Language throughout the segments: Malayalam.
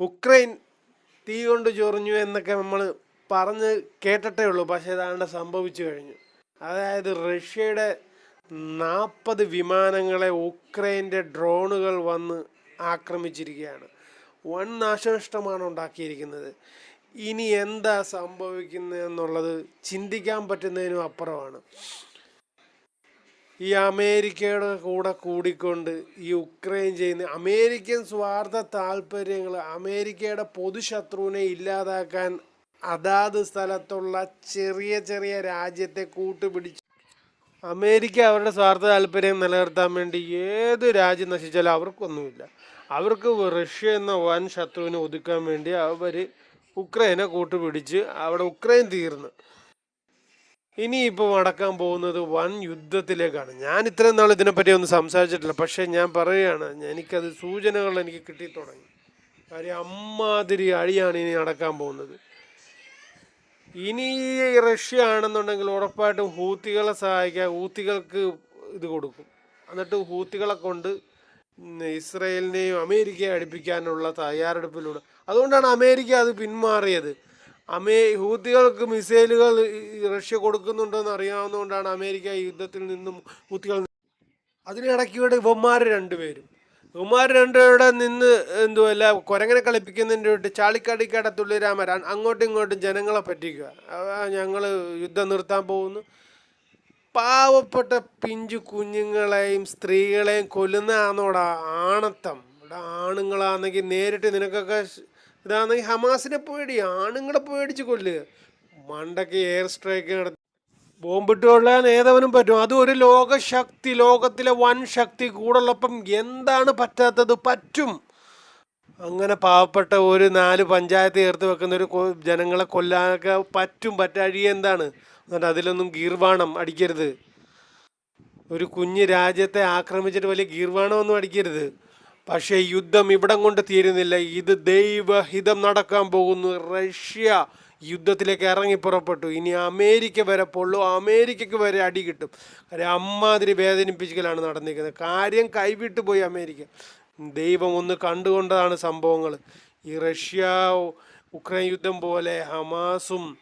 ഉക്രൈൻ തീ കൊണ്ട് ചൊറിഞ്ഞു എന്നൊക്കെ നമ്മൾ പറഞ്ഞ് കേട്ടിട്ടേ ഉള്ളൂ. പക്ഷേ ഇതാണ്ട് സംഭവിച്ചു കഴിഞ്ഞു. അതായത് റഷ്യയുടെ നാൽപ്പത് വിമാനങ്ങളെ ഉക്രൈന്റെ ഡ്രോണുകൾ വന്ന് ആക്രമിച്ചിരിക്കുകയാണ്. വൻ നാശനഷ്ടമാണ് ഉണ്ടാക്കിയിരിക്കുന്നത്. ഇനി എന്താ സംഭവിക്കുന്നത് എന്നുള്ളത് ചിന്തിക്കാൻ പറ്റുന്നതിനും അപ്പുറമാണ്. ഈ അമേരിക്കയുടെ കൂടെ കൂടിക്കൊണ്ട് ഈ ഉക്രൈൻ ചെയ്യുന്ന അമേരിക്കൻ സ്വാർത്ഥ താല്പര്യങ്ങൾ അമേരിക്കയുടെ പൊതുശത്രുവിനെ ഇല്ലാതാക്കാൻ അതാത് സ്ഥലത്തുള്ള ചെറിയ ചെറിയ രാജ്യത്തെ കൂട്ടുപിടിച്ച് അമേരിക്ക അവരുടെ സ്വാർത്ഥ താല്പര്യം നിലനിർത്താൻ വേണ്ടി ഏത് രാജ്യം നശിച്ചാലും അവർക്കൊന്നുമില്ല. അവർക്ക് റഷ്യ എന്ന വൻ ശത്രുവിനെ ഒതുക്കാൻ വേണ്ടി അവർ ഉക്രൈനെ കൂട്ടുപിടിച്ച് അവിടെ ഉക്രൈൻ തീർന്നു. ഇനിയിപ്പോൾ നടക്കാൻ പോകുന്നത് വൻ യുദ്ധത്തിലേക്കാണ്. ഞാൻ ഇത്രയും നാൾ ഇതിനെപ്പറ്റി ഒന്നും സംസാരിച്ചിട്ടില്ല. പക്ഷേ ഞാൻ പറയുകയാണ് എനിക്കത് സൂചനകൾ എനിക്ക് കിട്ടി തുടങ്ങി. കാര്യം അമ്മാതിരി അഴിയാണ് ഇനി നടക്കാൻ പോകുന്നത്. ഇനി റഷ്യ ആണെന്നുണ്ടെങ്കിൽ ഉറപ്പായിട്ടും ഹൂത്തികളെ സഹായിക്കാൻ ഹൂത്തികൾക്ക് ഇത് കൊടുക്കും. എന്നിട്ട് ഹൂത്തികളെ കൊണ്ട് ഇസ്രയേലിനെയും അമേരിക്കയെ അടുപ്പിക്കാനുള്ള തയ്യാറെടുപ്പിലൂടെ. അതുകൊണ്ടാണ് അമേരിക്ക അത് പിന്മാറിയത്. അമേ ഹൂത്തികൾക്ക് മിസൈലുകൾ റഷ്യ കൊടുക്കുന്നുണ്ടെന്ന് അറിയാവുന്നതുകൊണ്ടാണ് അമേരിക്ക യുദ്ധത്തിൽ നിന്നും ഹൂത്തികൾ അതിനിടയ്ക്ക് ഇവിടെ ഇവന്മാർ രണ്ടുപേരും. ഇവന്മാർ രണ്ടുപേരുടെ നിന്ന് എന്തുമല്ല കുരങ്ങനെ കളിപ്പിക്കുന്നതിന്റെ വിട്ട് ചാളിക്കാടിക്കാടെ തുള്ളിരാമ അങ്ങോട്ടും ഇങ്ങോട്ടും ജനങ്ങളെ പറ്റിക്കുക. ഞങ്ങൾ യുദ്ധം നിർത്താൻ പോകുന്നു. പാവപ്പെട്ട പിഞ്ചു കുഞ്ഞുങ്ങളെയും സ്ത്രീകളെയും കൊല്ലുന്നതാണോടാ ആണത്തം. ആണുങ്ങളാണെങ്കിൽ നേരിട്ട് നിനക്കൊക്കെ ഇതാണെങ്കിൽ ഹമാസിനെ പേടി ആണുങ്ങളെ പേടിച്ച് കൊല്ലുക മണ്ടയ്ക്ക് എയർ സ്ട്രൈക്ക് നടത്തി ബോംബിട്ട് കൊള്ളാൻ ഏതവനും പറ്റും. അതും ഒരു ലോകശക്തി ലോകത്തിലെ വൻ ശക്തി കൂടുള്ളപ്പം എന്താണ് പറ്റാത്തത് പറ്റും. അങ്ങനെ പാവപ്പെട്ട ഒരു നാല് പഞ്ചായത്ത് ചേർത്ത് വെക്കുന്ന ഒരു ജനങ്ങളെ കൊല്ലാനൊക്കെ പറ്റും പറ്റാഴിയ എന്താണ്? എന്നിട്ട് അതിലൊന്നും ഗീർവാണം അടിക്കരുത്. ഒരു കുഞ്ഞ് രാജ്യത്തെ ആക്രമിച്ചിട്ട് വലിയ ഗീർവാണമൊന്നും അടിക്കരുത്. പക്ഷേ യുദ്ധം ഇവിടം കൊണ്ട് തീരുന്നില്ല. ഇത് ദൈവഹിതം നടക്കാൻ പോകുന്നു. റഷ്യ യുദ്ധത്തിലേക്ക് ഇറങ്ങി പുറപ്പെട്ടു. ഇനി അമേരിക്ക വരെ പൊള്ളു. അമേരിക്കയ്ക്ക് വരെ അടി കിട്ടും. കാര്യം അമ്മാതിരി വേദനിപ്പിക്കലാണ് നടന്നിരിക്കുന്നത്. കാര്യം കൈവിട്ടു പോയി അമേരിക്ക. ദൈവം ഒന്ന് കണ്ടുകൊണ്ടതാണ് സംഭവങ്ങൾ ഈ റഷ്യ ഉക്രൈൻ യുദ്ധം പോലെ ഹമാസും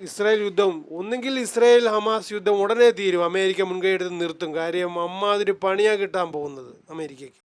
ഇസ്രായേൽ യുദ്ധം ഒന്നുകിൽ ഇസ്രായേൽ ഹമാസ് യുദ്ധം ഉടനെ തീരും. അമേരിക്ക മുൻകൈ എടുത്ത് നിർത്തും. കാര്യം അമ്മാതിരി പണിയാണ് കിട്ടാൻ പോകുന്നത് അമേരിക്കയ്ക്ക്.